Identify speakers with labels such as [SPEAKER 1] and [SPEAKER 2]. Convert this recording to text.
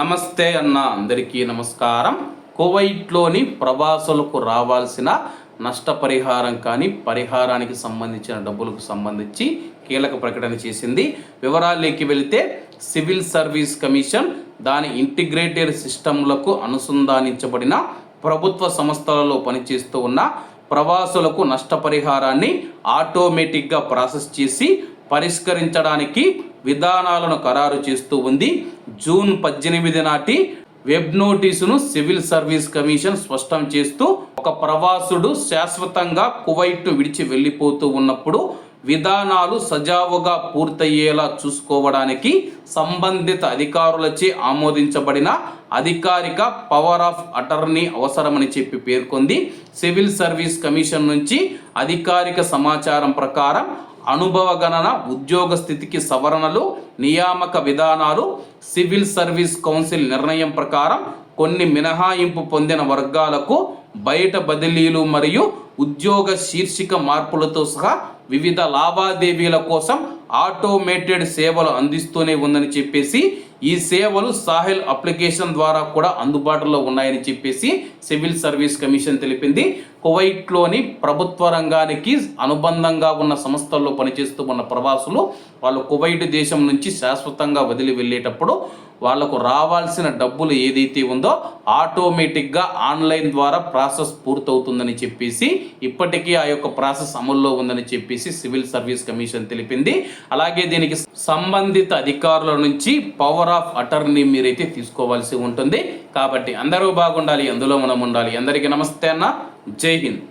[SPEAKER 1] నమస్తే అన్న అందరికీ నమస్కారం. కువైట్లోని ప్రవాసులకు రావాల్సిన నష్టపరిహారం కానీ పరిహారానికి సంబంధించిన డబ్బులకు సంబంధించి కీలక ప్రకటన చేసింది. వివరాల్లోకి వెళితే సివిల్ సర్వీస్ కమిషన్ దాని ఇంటిగ్రేటెడ్ సిస్టంలకు అనుసంధానించబడిన ప్రభుత్వ సంస్థలలో పనిచేస్తూ ఉన్న ప్రవాసులకు నష్టపరిహారాన్ని ఆటోమేటిక్గా ప్రాసెస్ చేసి పరిష్కరించడానికి విధానాలను ఖరారు చేస్తూ ఉంది. జూన్ పద్దెనిమిది నాటి వెబ్ నోటీసును సివిల్ సర్వీస్ కమిషన్ స్పష్టం చేస్తూ ఒక ప్రవాసుడు శాశ్వతంగా కువైట్ విడిచి వెళ్ళిపోతూ ఉన్నప్పుడు విధానాలు సజావుగా పూర్తయ్యేలా చూసుకోవడానికి సంబంధిత అధికారులచే ఆమోదించబడిన అధికారిక పవర్ ఆఫ్ అటర్నీ అవసరమని చెప్పి పేర్కొంది. సివిల్ సర్వీస్ కమిషన్ నుంచి అధికారిక సమాచారం ప్రకారం అనుభవ గణన ఉద్యోగ స్థితికి సవరణలు నియామక విధానాలు సివిల్ సర్వీస్ కౌన్సిల్ నిర్ణయం ప్రకారం కొన్ని మినహాయింపు పొందిన వర్గాలకు బయట బదిలీలు మరియు ఉద్యోగ శీర్షిక మార్పులతో సహా వివిధ లావాదేవీల కోసం ఆటోమేటెడ్ సేవలు అందిస్తూనే ఉందని చెప్పేసి ఈ సేవలు సాహిల్ అప్లికేషన్ ద్వారా కూడా అందుబాటులో ఉన్నాయని చెప్పేసి సివిల్ సర్వీస్ కమిషన్ తెలిపింది. కువైట్లోని ప్రభుత్వ రంగానికి అనుబంధంగా ఉన్న సంస్థల్లో పనిచేస్తూ ఉన్న ప్రవాసులు వాళ్ళు కువైట్ దేశం నుంచి శాశ్వతంగా వదిలి వెళ్ళేటప్పుడు వాళ్ళకు రావాల్సిన డబ్బులు ఏదైతే ఉందో ఆటోమేటిక్గా ఆన్లైన్ ద్వారా ప్రాసెస్ పూర్తవుతుందని చెప్పేసి ఇప్పటికీ ఆ యొక్క ప్రాసెస్ అమల్లో ఉందని చెప్పేసి సివిల్ సర్వీస్ కమిషన్ తెలిపింది. అలాగే దీనికి సంబంధిత అధికారుల నుంచి పవర్ ఆఫ్ అటర్నీ మీరైతే తీసుకోవాల్సి ఉంటుంది. కాబట్టి అందరూ బాగుండాలి అందులో మనం ఉండాలి. అందరికీ నమస్తే అన్న. జై హింద్.